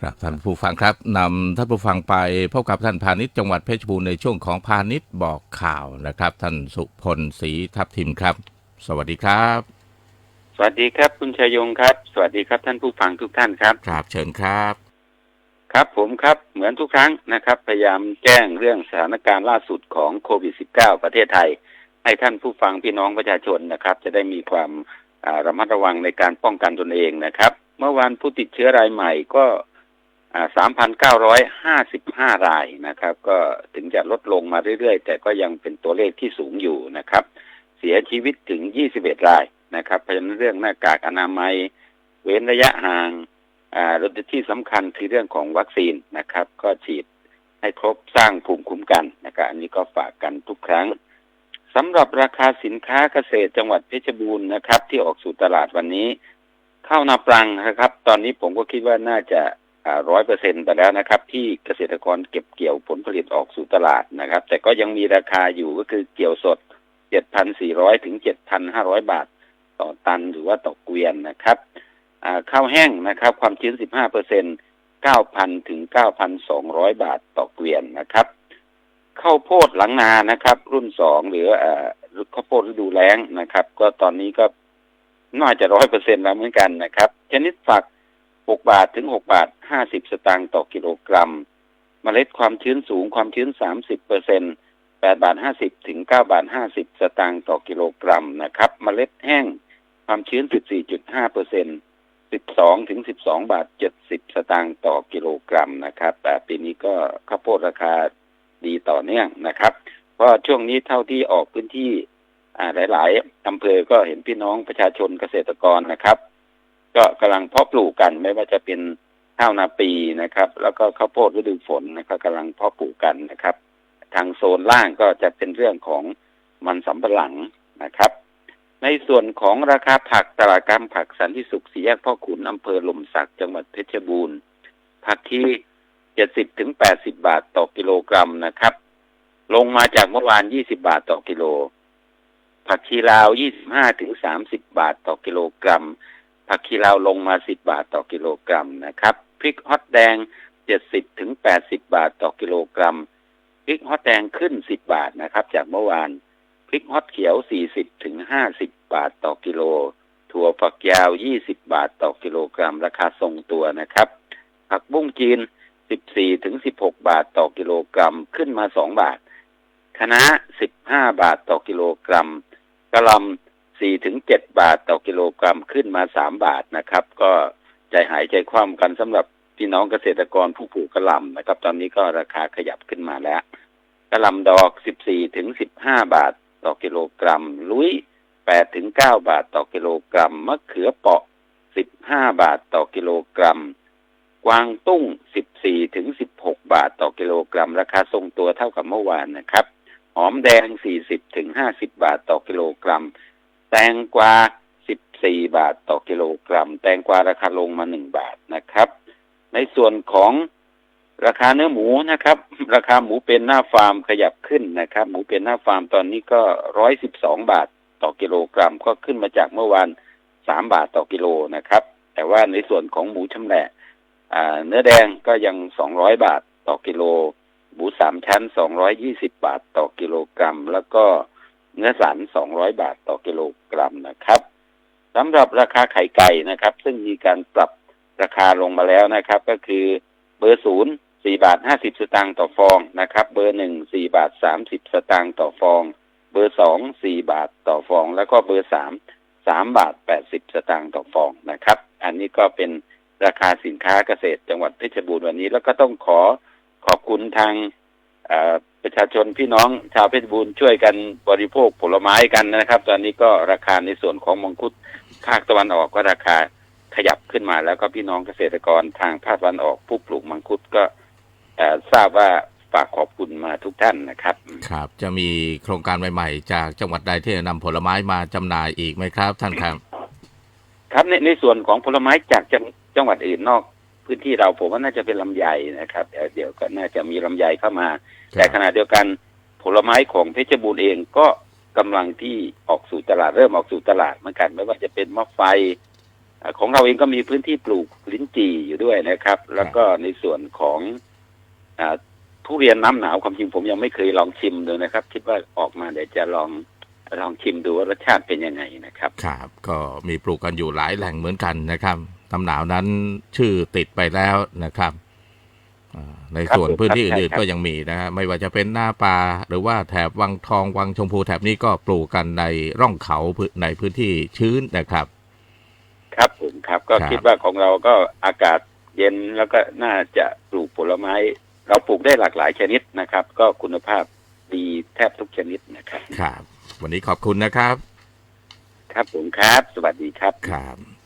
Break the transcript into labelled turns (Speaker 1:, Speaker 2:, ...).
Speaker 1: ครับท่านผู้ฟังครับนำท่านผู้ฟังไปพบกับท่านพาณิชย์จังหวัดเพชรบูรณ์ในช่วงของพาณิชย์บอกข่าวนะครับ ท่านสุพลศรีทับทิมครับ สวัสดีครับ
Speaker 2: สวัสดีครับคุณชยงครับ สวัสดีครับท่านผู้ฟังทุกท่านครับ
Speaker 1: ครับเชิญครับ
Speaker 2: ครับผมครับเหมือนทุกครั้งนะครับ พยายามแจ้งเรื่องสถานการณ์ล่าสุดของโควิด -19 ประเทศไทย ให้ท่านผู้ฟังพี่น้องประชาชนนะครับ จะได้มีความอ่าระมัดระวังในการป้องกันตนเองนะครับ เมื่อวานผู้ติดเชื้อรายใหม่ก็ สามพันเก้าร้อยห้าสิบห้ารายนะครับ ก็ถึงจะลดลงมาเรื่อยๆ แต่ก็ยังเป็นตัวเลขที่สูงอยู่นะครับ เสียชีวิตถึง21รายนะครับเพราะฉะนั้นเรื่องหน้ากากอนามัย เว้นระยะห่างอ่าล้วที่สำคัญคือเรื่องของวัคซีนนะครับ ก็ฉีดให้ครบสร้างภูมิคุ้มกันนะครับอันนี้ก็ฝากกันทุกครั้งสำหรับราคาสินค้าเกษตรจังหวัดเพชรบูรณ์นะครับ ที่ออกสู่ตลาดวันนี้ข้าวนาปรังนะครับ ตอนนี้ผมก็คิดว่าน่าจะ ร้อยเปอร์เซ็นต์ไปแล้วนะครับ ที่เกษตรกรเก็บเกี่ยวผลผลิตออกสู่ตลาดนะครับ แต่ก็ยังมีราคาอยู่ก็คือเกี่ยวสด7,400ถึง7,500บาทต่อตันหรือว่าต่อเกวียนนะครับข้าวแห้งนะครับ ความชื้น15เปอร์เซ็น9,000ถึง9,200บาทต่อเกวียนนะครับข้าวโพดหลังนานะครับ รุ่นสองหรืออข้าวโพดฤดูแล้งนะครับ ก็ตอนนี้ก็น่าจะร้อยเปอร์เซ็นแล้วเหมือนกันนะครับ ชนิดฝัก 6บาทถึง6บาท50สตางค์ต่อกิโลกรัมเมล็ดความชื้นสูงความชื้น30เปอร์เซ็น8บาท50ถึง9บาท50สตางค์ต่อกิโลกรัมนะครับเมล็ดแห้งความชื้น14.5เปอร์เซ็น12ถึง12บาท70สตางค์ต่อกิโลกรัมนะครับ แต่ปีนี้ก็ข้าวโพดราคาดีต่อเนื่องนะครับ เพราะช่วงนี้เท่าที่ออกพื้นที่หลาย ๆอำเภอก็เห็นพี่น้องประชาชนเกษตรกรนะครับ ก็กำลังเพาะปลูกกันไม่ว่าจะเป็นข้าวนาปีนะครับ แล้วก็ข้าวโพดฤดูฝนนะครับกำลังเพาะปลูกกันนะครับ ทางโซนล่างก็จะเป็นเรื่องของมันสำปะหลังนะครับ ในส่วนของราคาผักตลาดกลางผักสันติสุขสีแยกพ่อขุนอำเภอลมสักจังหวัดเพชรบูรณ์ผักที่เจ็ดสิบถึงแปดสิบาทต่อกิโลกรัมนะครับ ลงมาจากเมื่อวานยี่สิบาทต่อกิโล ผักชีลาวยี่สิบห้าถึงสามสิบาทต่อกิโลกรัม ผักชีลาวลงมาสิบบาทต่อกิโลกรัมนะครับ พริกฮอตแดงเจ็ดสิบถึงแปดสิบาทต่อกิโลกรัม พริกฮอตแดงขึ้นสิบบาทนะครับ จากเมื่อวาน พริกฮอตเขียว40ถึง50บาทต่อกิโล ถั่วฝักยาว20บาทต่อกิโลกรัม ราคาทรงตัวนะครับ ผักบุ้งจีน14ถึง16บาทต่อกิโลกรัมขึ้นมา2บาทคะน้า15บาทต่อกิโลกรัมกระลำ 4ถึง7บาทต่อกิโลกรัมขึ้นมา3บาทนะครับ ก็ใจหายใจคว่ำกันสำหรับพี่น้องเกษตรกรผู้ปลูกกระหล่ำนะครับ ตอนนี้ก็ราคาขยับขึ้นมาแล้วกระหลำดอก14ถึง15บห้าบาทต่อกิโลกรัม ลุย8ถึง9บาทต่อกิโลกรัมมะเขือเปาะ15บห้าบาทต่อกิโลกรัม กวางตุ้ง14ถึง16บหกบาทต่อกิโลกรัม ราคาทรงตัวเท่ากับเมื่อวานนะครับ หอมแดง40ถึง50บาทต่อกิโลกรัม แตงกวา14บาทต่อกิโลกรัม แตงกวาราคาลงมา1บาทนะครับ ในส่วนของราคาเนื้อหมูนะครับ ราคาหมูเป็นหน้าฟาร์มขยับขึ้นนะครับ หมูเป็นหน้าฟาร์มตอนนี้ก็ร้อยสิบสองบาทต่อกิโลกรัม ก็ขึ้นมาจากเมื่อวานสามบาทต่อกิโลนะครับ แต่ว่าในส่วนของหมูชำแหละอ่เนื้อแดงก็ยังสองร้อยบาทต่อกิโล หมูสามชั้นสองร้อยยี่สิบาทต่อกิโลกรัม แล้วก็ เนื้อสันสองร้อยบาทต่อกิโลกรัมนะครับสำหรับราคาไข่ไก่นะครับ ซึ่งมีการปรับราคาลงมาแล้วนะครับ ก็คือเบอร์ศูนย์สี่บาทห้าสิบสตางค์ต่อฟองนะครับ เบอร์หนึ่งสี่บาทสามสิบสตางค์ต่อฟอง เบอร์สองสี่บาทต่อฟอง แล้วก็เบอร์สามสามบาทแปดสิบสตางค์ต่อฟองนะครับ อันนี้ก็เป็นราคาสินค้าเกษตรจังหวัดเพชรบูรณ์วันนี้ แล้วก็ต้องขอขอบคุณทาง ประชาชนพี่น้องชาวเพชรบูรณ์ช่วยกันบริโภคผลไม้กันนะครับ ตอนนี้ก็ราคาในส่วนของมังคุดภาคตะวันออกก็ราคาขยับขึ้นมา แล้วก็พี่น้องเกษตรกรทางภาคตะวันออกผู้ปลูกมังคุดก็ทราบว่าฝากขอบคุณมาทุกท่านนะครับ
Speaker 1: ครับ จะมีโครงการใหม่ๆ จากจังหวัดใดที่จะนำผลไม้มาจำหน่ายอีกไหมครับ ท่านครับ
Speaker 2: ครับในในส่วนของผลไม้จากจังจังหวัดอื่นนอก พื้นที่เราผมว่าน่าจะเป็นลำไยนะครับเดี๋ยวเดี๋ยวก็น่าจะมีลำไยเข้ามา แต่ขณะเดียวกันผลไม้ของเพชรบูรณ์เองก็กำลังที่ออกสู่ตลาดเริ่มออกสู่ตลาดเหมือนกัน ไม่ว่าจะเป็นมะไฟอ่าของเราเองก็มีพื้นที่ปลูกลิ้นจี่อยู่ด้วยนะครับ แล้วก็ในส่วนของอ่าทุเรียนน้ำหนาวความจริงผมยังไม่เคยลองชิมดูนะครับ คิดว่าออกมาเดี๋ยวจะลองลองชิมดูว่ารสชาติเป็นยังไงนะครับ
Speaker 1: ครับ ก็มีปลูกกันอยู่หลายแหล่งเหมือนกันนะครับ ตำหนาวนั้นชื่อติดไปแล้วนะครับอ่าในส่วน
Speaker 2: ครับ
Speaker 1: พื้นที่
Speaker 2: ครับ
Speaker 1: อื่น
Speaker 2: ใช่ครับ
Speaker 1: ๆก็ยังมีนะฮะไม่ว่าจะเป็นหน้าป่าหรือว่าแถบวังทองวังชมพูแถบนี้ก็ปลูกกันในร่องเขาในพื้นที่ชื้นนะครับ
Speaker 2: ครับผมครับก็
Speaker 1: ครับ
Speaker 2: คิดว่าของเราก็อากาศเย็นแล้วก็น่าจะปลูกผลไม้ เราปลูกได้หลากหลายชนิดนะครับ ก็คุณภาพดีแทบทุกชนิดนะครับ
Speaker 1: ครับ วันนี้ขอบคุณนะครับ
Speaker 2: ครับผมครับ สวัสดีครับ
Speaker 1: ครับ